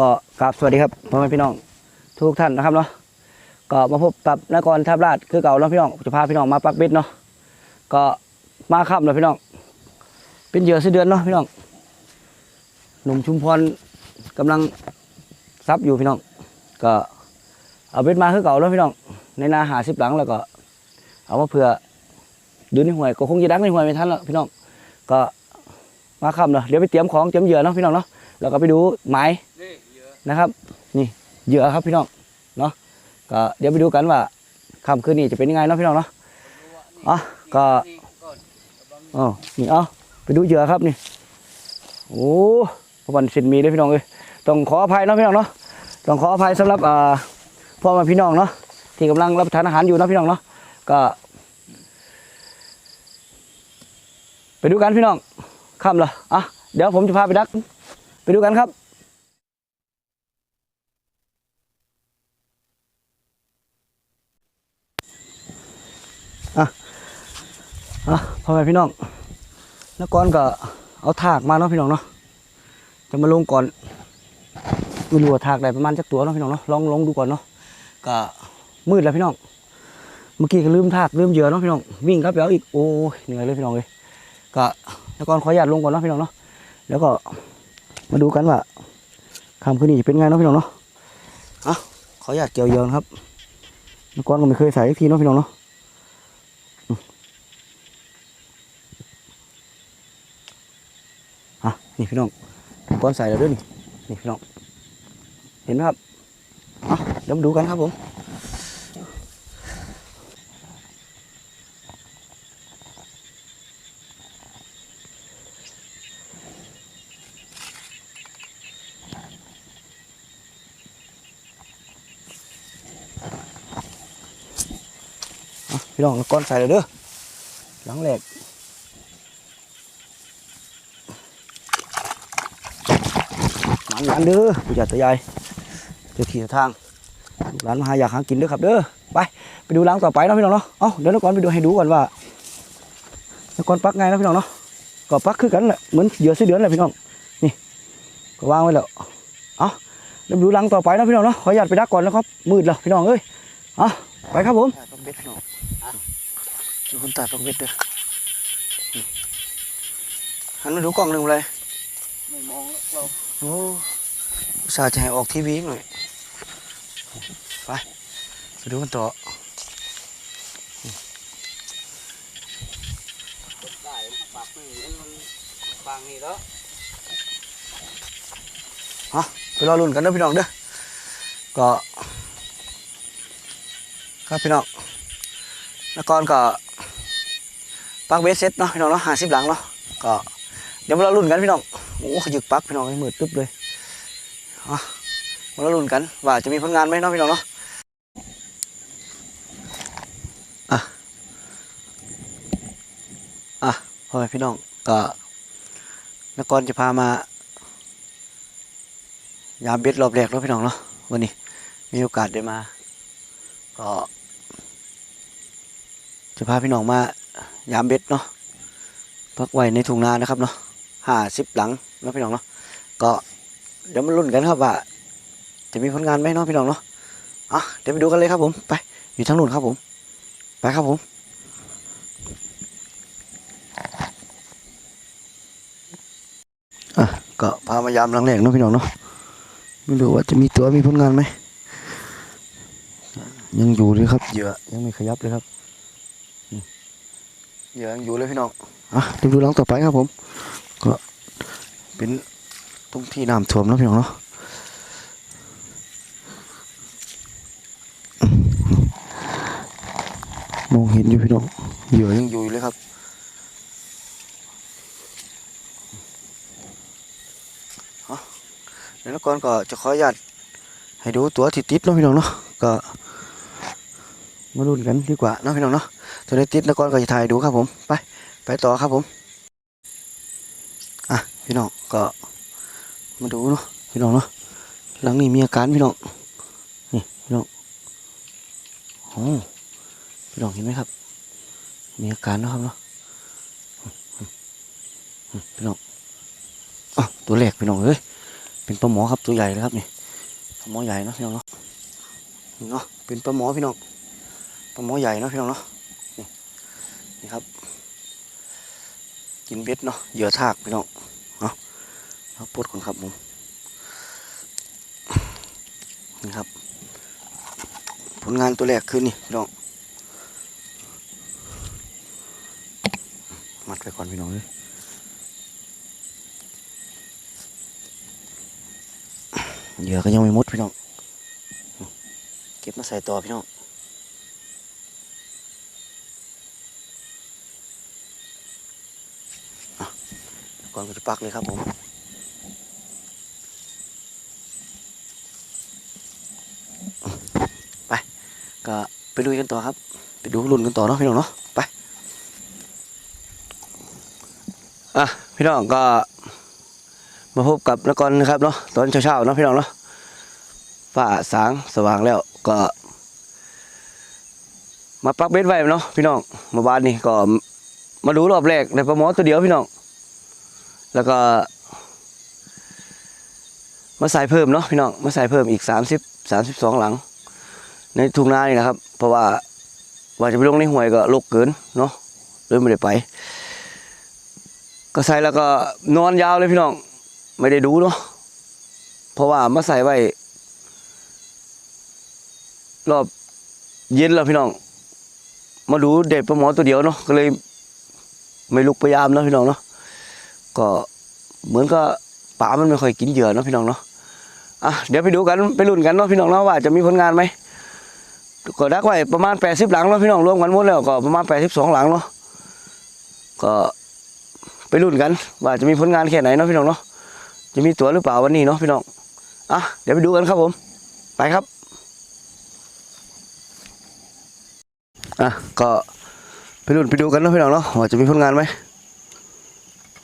ก็กราบสวัสดีครับพ่อแม่พี่น้อง ทุกท่านนะครับเนาะก็มาพบกับนกรทับราชคือเก่าเนาะพี่น้องจะพาพี่น้องมาปักเบ็ดเนาะก็มาค่ำเลยพี่น้อง เป็นเหยื่อเสอเดือนเนาะพี่น้องหนุ่มชุมพรกำลังซับอยู่พี่น้อง ก็เอาเบ็ดมาคือเก่าแล้วพี่น้อง ในนาหาสิบหลังแล้วก็ เอามาเผื่อดูในห่วยก็คงจะดังในห่วยไม่ทันแล้วพี่น้อง ก็มาค่ำเนาะเดี๋ยวไปเตรียมของเตรียมเหยื่อเนาะพี่น้องเนาะแล้วก็ไปดูหมาย นะครับ นี่เหยื่อครับพี่น้องเนาะก็เดี๋ยวไปดูกันว่าค่ำคืนนี้จะเป็นยังไงเนาะพี่น้องเนาะอะก็อ๋อนี่เอาไปดูเหยื่อครับนี่โอ้พวันสินมีเลยพี่น้องเอ้ยต้องขออภัยเนาะพี่น้องเนาะต้องขออภัยสำหรับอ่าพ่อแม่พี่น้องเนาะที่กำลังรับประทานอาหารอยู่เนาะพี่น้องเนาะก็ไปดูกันพี่น้องค่ำเหรออะเดี๋ยวผมจะพาไปดัก ไปดูกันครับ อะพ่อแม่พี่น้องแล้วก่อนก็เอาถากมาเนาะพี่น้องเนาะจะมาลงก่อนไม่รู้ว่าถากได้ประมาณจักตัวเนาะพี่น้องเนาะลองลองดูก่อนเนาะก็มืดแล้วพี่น้อง เมื่อกี้ก็ลืมถากลืมเหยื่อเนาะพี่น้องวิ่งครับแล้วอีกโอ้ยเหนื่อยเลยพี่น้องเลยก็แล้วก่อนขออนุญาตลงก่อนเนาะพี่น้องเนาะแล้วก็มาดูกันว่าคำคืนนี้จะเป็นไงเนาะพี่น้องเนาะอะขออนุญาตเกี่ยวเยื่อนครับแล้วก่อนก็ไม่เคยใส่ทีเนาะพี่น้องเนาะ อะ นี่พี่น้องก้อนใส่แล้วด้วยนี่นี่พี่น้องเห็นไหมครับเอะเดี๋ยวมาดูกันครับผมพี่น้องก้อนใส่แล้วเด้อหลังแหลก หมันหลานเด้อผู้ใหญ่ตายายเจ้าที่เจ้าทางลูกหลานมาหาอยากหากินเด้อครับเด้อไปไปดูล้างต่อไปเนาะพี่น้องเนาะเอ้าเดี๋ยวนกรไปดูให้ดูก่อนว่านกรปักไงเนาะพี่น้องเนาะก็ปักคือกันแหละเหมือนเหยื่อไส้เดือนแหละพี่น้องนี่ก็วางไว้แล้วเอ้าเดี๋ยวดูล้างต่อไปเนาะพี่น้องเนาะขออนุญาตไปดักก่อนนะครับมืดแล้วพี่น้องเอ้ยเอ้าไปครับผมปักเบ็ดพี่น้องดูคนตายปักเบ็ดเด้อนี่หันมาดูกล้องหนึ่งเลยไม่มองแล้วเรา โอ้อุตส่าห์จะให้ออกทีวีหน่อย ไป ไปดูกันต่อได้ปากไม่เห็นมันบางนี่แล้วไปรอรุ่นกันเด้อพี่น้องเด้อ ก็ครับพี่น้องนกรก็ปักเบสเซ็ตเนาะพี่น้องเนาะห้าสิบหลังเนาะ ก็เดี๋ยวมารอรุ่นกันพี่น้องโอ้ขยึกปักพี่น้องให้มืดตึ๊บเลยอะมารอรุ่นกัน ว่าจะมีผลงานไหมเนาะพี่น้องเนาะอะอะพ่อแม่พี่น้องก็นกรจะพามายามเบ็ดรอบแรกแล้วพี่น้องเนาะวันนี้มีโอกาสได้มา ก็จะพาพี่น้องมายามเบ็ดเนาะพักไว้ในทุ่งนานะครับเนาะห้าสิบหลัง เนาะพี่น้องเนาะก็เดี๋ยวมาลุ้นกันครับว่าจะมีผลงานไหมเนาะพี่น้องเนาะอะเดี๋ยวไปดูกันเลยครับผมไปอยู่ทางนู้นครับผมไปครับผมอะก็พามายามหลังแรกเนาะพี่น้องเนาะไม่รู้ว่าจะมีตัวมีผลงานไหมยังอยู่เลยครับเหยื่อยังไม่ขยับเลยครับเหยื่อยังอยู่เลยพี่น้องอะเดี๋ยวดูหลังต่อไปครับผมก็ เป็นตรงที่น้ำท่วมแล้วพี่น้องเนาะมองเห็นอยู่พี่น้องเหยื่อยังอยู่เลยครับแล้วก่อนก็จะขออนุญาตให้ดูตัวที่ติดเนาะพี่น้องเนาะก็มาลุ้นกันดีกว่าเนาะพี่น้องเนาะตัวนี้ติดแล้วก่อนก็จะถ่ายดูครับผม ไป ไปต่อครับผม พี่น้องก็มาดูเนาะพี่น้องเนาะหลังนี้มีอาการพี่น้องนี่พี่น้องโอ้พี่น้องเห็นไหมครับ มีอาการนะครับเนาะพี่น้องอะตัวแรกพี่น้องเอ้ยเป็นปลาหมอครับตัวใหญ่เลยครับนี่ปลาหมอใหญ่เนาะพี่น้องเนาะเนาะเป็นปลาหมอพี่น้องปลาหมอใหญ่เนาะพี่น้องเนาะนี่นี่ครับ กินเบ็ดเนาะเหยื่อทากพี่น้อง เอาปลดก่อนครับผมนี่ครับ ผลงานตัวแรกคือนี่พี่น้องมัดไปก่อนพี่น้องเลยเหยื่อก็ยังไม่หมดพี่น้อง เก็บมาใส่ต่อพี่น้องก่อนก็จะปักเลยครับผมไปก็ ไปลุยกันต่อครับ ไปดูรุ่นกันต่อเนาะพี่น้องเนาะไปอะพี่น้องก็มาพบกับนกรนะครับเนาะตอนเช้าๆเนาะพี่น้องเนาะฟ้าสางสว่างแล้วก็ มาปักเบ็ดไว้เนาะพี่น้องมื่อวานนี้ก็มาดูรอบแรกในปลาหมอตัวเดียวพี่น้องแล้วก็ มาใส่เพิ่มเนาะพี่น้องมาใส่เพิ่มอีก30 32หลัง ในทุ่งนานี่นะครับ เพราะว่าว่าจะไปลงในห้วยก็ลกเกินเนาะเลยไม่ได้ไป ก็ใส่แล้วก็นอนยาวเลยพี่น้อง ไม่ได้ดูเนาะเพราะว่ามาใส่ไว้ รอบเย็นแล้วพี่น้อง มาดูเด็กปลาหมอตัวเดียวเนาะก็เลยไม่ลุกพยายามเนาะพี่น้องเนาะก็เหมือนก็ป่ามันไม่ค่อยกินเหยื่อเนาะพี่น้องเนาะอะเดี๋ยวไปดูกันไปลุ้นกันเนาะพี่น้องเนาะว่าจะมีผลงานไหม ก็ดักไว้ประมาณ80หลังเนาะพี่น้องรวมกันหมดแล้วก็ประมาณ82หลังเนาะก็ไปลุ้นกัน ว่าจะมีผลงานแค่ไหนเนาะพี่น้องเนาะจะมีตัวหรือเปล่าวันนี้เนาะพี่น้องอะเดี๋ยวไปดูกันครับผม ไปครับอะก็ไปรุ่นไปดูกันเนาะพี่น้องเนาะว่าจะมีผลงานไหม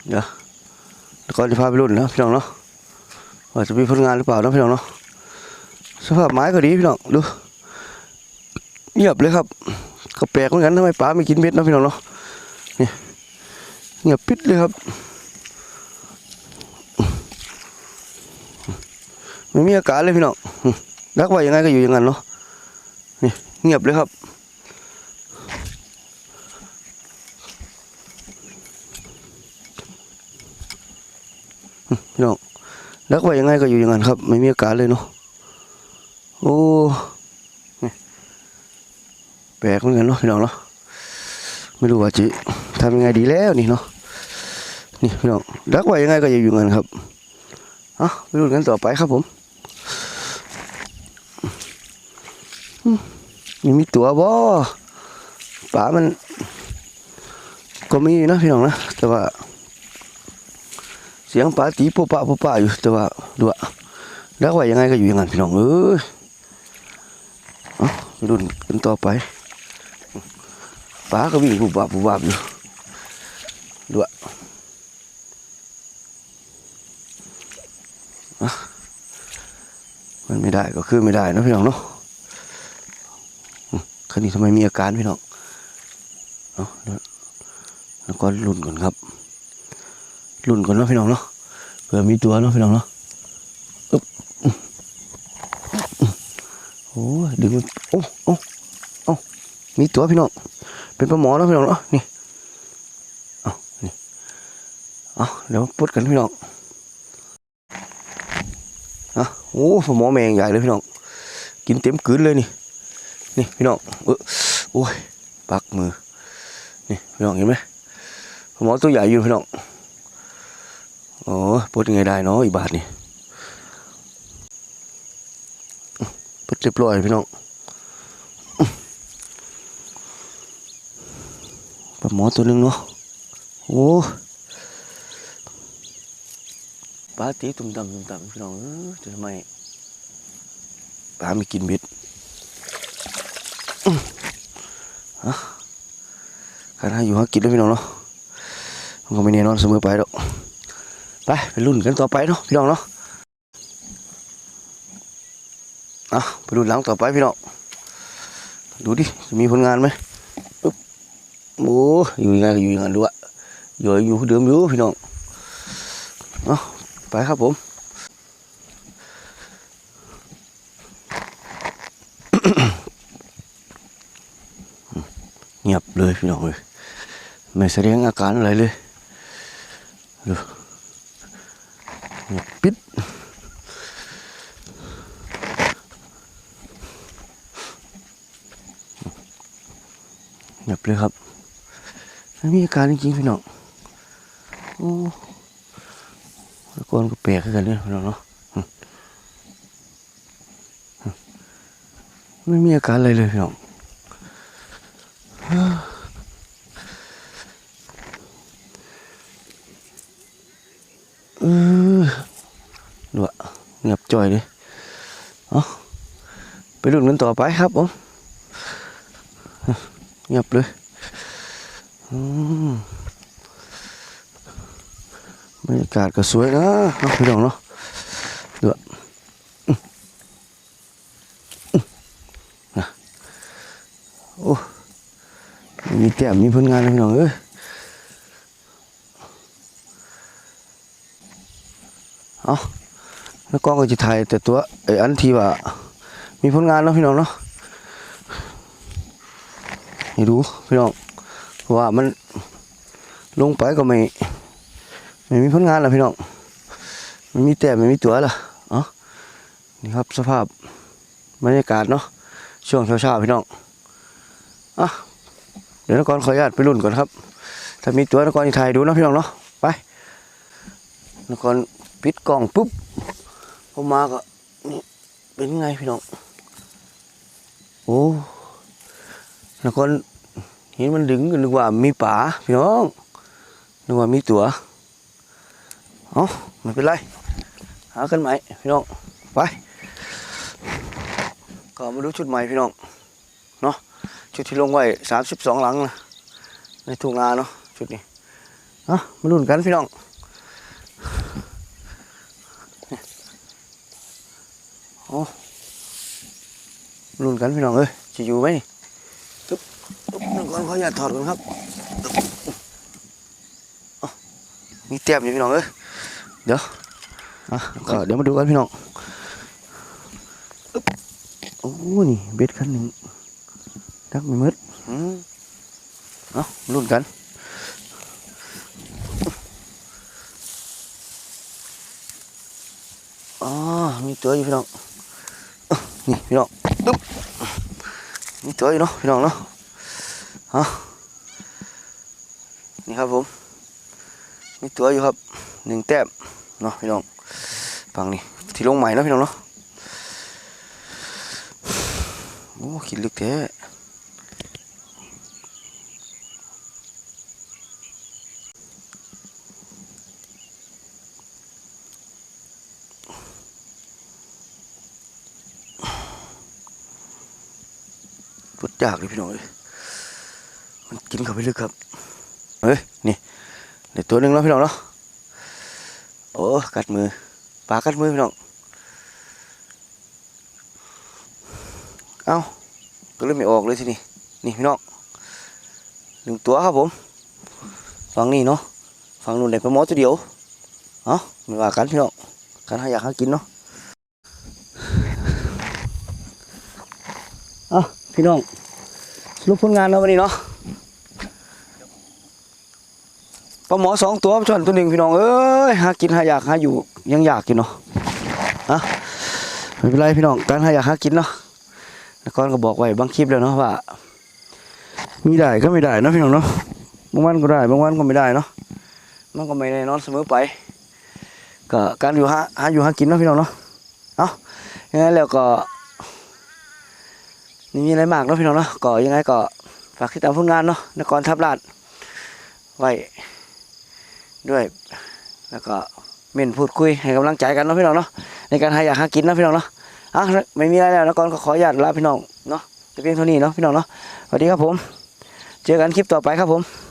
เดี๋ยวแล้วก็จะพาไปรุ่นนะพี่น้องเนาะว่าจะมีผลงานหรือเปล่าเนาะพี่น้องเนาะสภาพไม้ก็ดีพี่น้องดู เงียบเลยครับก็แปลกเหมือนกันทำไมป๋าไม่กินเม็ดนะพี่น้องเนาะนี่เงียบปิดเลยครับไม่มีอาการเลยพี่น้องรักไว้ยังไงก็อยู่อย่างนั้นเนาะนี่เงียบเลยครับพี่น้องรักไว้ยังไงก็อยู่อย่างนั้นครับ ไม่มีอาการเลยเนาะโอ้ แปลกเหมือนกันเนาะพี่น้องเนาะไม่รู้ว่าจะทำยังไงดีแล้วนี่เนาะนี่พี่น้องรักไว้ยังไงก็อยู่อย่างนั้นครับเอะไปดูกันต่อไปครับผมยังมีตัวบ่ป่ามัน ก็มีนะพี่น้องนะแต่ว่า เสียงป่าตีปุ๊ปะปุ๊ปะอยู่แต่ว่าดูอะแล้วว่ายังไงก็อยู่อย่างนั้นพี่น้องเอ้ยเอาไปรุ่นกันต่อไป ป่าก็วิ่งปุ๊บปับปุ๊บปับอยู่ดูอะอะมันไม่ได้ก็คือไม่ได้นะพี่น้องเนาะคันนี้ทำไมมีอาการพี่น้องเอาแล้วแล้วก็ลุ่นก่อนครับลุ่นก่อนเนาะพี่น้องเนาะเผื่อมีตัวเนาะพี่น้องเนาะอึ๊บโอ้ดึงโอ้โอ้โอ้มีตัวพี่น้อง เป็นปลาหมอเนาะพี่น้องเนาะนี่เอานี่เอาเดี๋ยวพุดกันพี่น้องอะโอ้ปลาหมอแมงใหญ่เลยพี่น้องกินเต็มกืนเลยนี่นี่พี่น้องเออโอ้ยปักมือนี่พี่น้องเห็นไหมหมอตัวใหญ่อยู่พี่น้องโอ้ปดยังไงได้เนาะอีบาทนี่ปดเรียบร้อยพี่น้อง ปลาหมอตัวหนึงเนาะโอ้ปลาตีตุ่มต่ำตุ่มต่ำพี่น้องเออจะทำไมปลาไม่กินเบ็ดการหาอยู่หากินแล้วพี่น้องเนาะมันก็ไม่แน่นอนเสมอไปหรอกไปไปรุ่นกันต่อไปเนาะพี่น้องเนาะอะไปรุ่นหลังต่อไปพี่น้องดูดิจะมีผลงานไหม โอ้อยู่ยังไงอยู่ยังไงด้วยอยู่อยู่เดิมอยู่พี่น้องเนาะไปครับผมเงียบเลยพี่น้องเลยไม่แสดงอาการอะไรเลยเงียบปิดเงียบเลยครับ มีอาการจริงๆพี่น้องโอ้ตะโกนก็แปลกขึ้นกันเนี่ยพี่น้องเนาะไม่มีอาการอะไรเลยพี่น้องเออดูอะเงียบจ่อยเลยเอาไปดูกันต่อไปครับผมเงียบเลย บรรยากาศก็สวยนะเนาะพี่น้องเนาะดูอะอื้ออื้อนะโอ้มีแต้มมีผลงานพี่น้องเอ้ยเอาแล้วก็ก็จะถ่ายแต่ตัวไอ้อันที่ว่ามีผลงานเนาะพี่น้องเนาะให้ดูพี่น้อง ว่ามันลงไปก็ไม่ไม่มีผลงานล้วพี่น้องไม่มีแต่ไม่มีตัวละเอ๋อนี่ครับสภาพบรรยากาศเนาะช่วงเช้าๆพี่น้องอะเดี๋ยวนกรขออนุญาตไปรุ่นก่อนครับ ถ้ามีตัวนกรจะถ่ายดูนะพี่น้องเนาะไปนกรปิดกล่องปุ๊บพอมาก็นี่เป็นไงพี่น้องโอ้แล้วก็เห็นมันดึงก็นึกว่ามีป่าพี่น้องนึกว่ามีตัวเอ้าไม่เป็นไรหากันใหม่พี่น้องไปก็มาดูชุดใหม่พี่น้องเนาะชุดที่ลงไว้สามสิบสองหลังนะในทุ่งนาเนาะชุดนี้เอะมาลุ้นกันพี่น้องลุ้นกันพี่น้องเอ้ยจะอยู่ไหมนี่ ตึ๊บนึงก่อนขออย่าถอดก่อนครับตึ๊บเอมีเตียบอยู่พี่น้องเอ้ยเดี๋ยวอะก็เดี๋ยวมาดูกันพี่น้องโอ้นี่เบ็ดคันหนึ่งดักไม่มืดอืมเอาลุ้นกันอ๋อมีตัวอยู่พี่น้องนี่พี่น้องตึ๊บมีตัวอยู่เนาะพี่น้องเนาะ ฮะนี่ครับผม มีตัวอยู่ครับหนึ่งแต้มเนาะพี่น้องฟังนี่ที่ลงใหม่เนาะพี่น้องเนาะโอ้คิดลึกแท้พุดยากเลยพี่น้องเอ้ย มันกินเข้าไปลึกครับเฮ้ยนี่เดี๋ยวตัวหนึ่งแล้วพี่น้องเนาะโอ้กัดมือปลากัดมือพี่น้องเอ้าก็เลยไม่ออกเลยทีนี้นี่พี่น้องหนึ่งตัวครับผมฝั่งนี้เนาะฝั่งนู้นได้ปลาหมอตัวเดียวเอ้าไม่ว่ากันพี่น้องกันหาอยากหากินเนาะเอ้าพี่น้องรุปผลงานเนาะวันนี้เนาะ ปลาหมอสองตัวชนตัวหนึ่งพี่น้องเอ้ยหากินหาอยากหาอยู่ยังอยากกินเนาะอะไม่เป็นไรพี่น้องการหาอยากหากินเนาะนครก็บอกไว้บางคลิปแล้วเนาะว่า มีได้ก็ไม่ได้เนาะพี่น้องเนาะบางวันก็ได้บางวันก็ไม่ได้เนาะมันก็ไม่แน่นอนเสมอไปก็การอยู่หาหาอยู่หากินเนาะพี่น้องเนาะเอายังไงแล้วก็นี่มีอะไรมากเนาะพี่น้องเนาะก็ยังไงก็ฝากติดตามผลงานเนาะนครทับลาดไว้ ด้วย แล้วก็เม่นพูดคุยให้กำลังใจกันเนาะพี่น้องเนาะในการหาอยากหากินเนาะพี่น้องเนาะอะไม่มีอะไรแล้วนะก้อนก็ขออนุญาตลาพี่น้องเนาะจะเพียงเท่านี้เนาะพี่น้องเนาะสวัสดีครับผม เจอกันคลิปต่อไปครับผม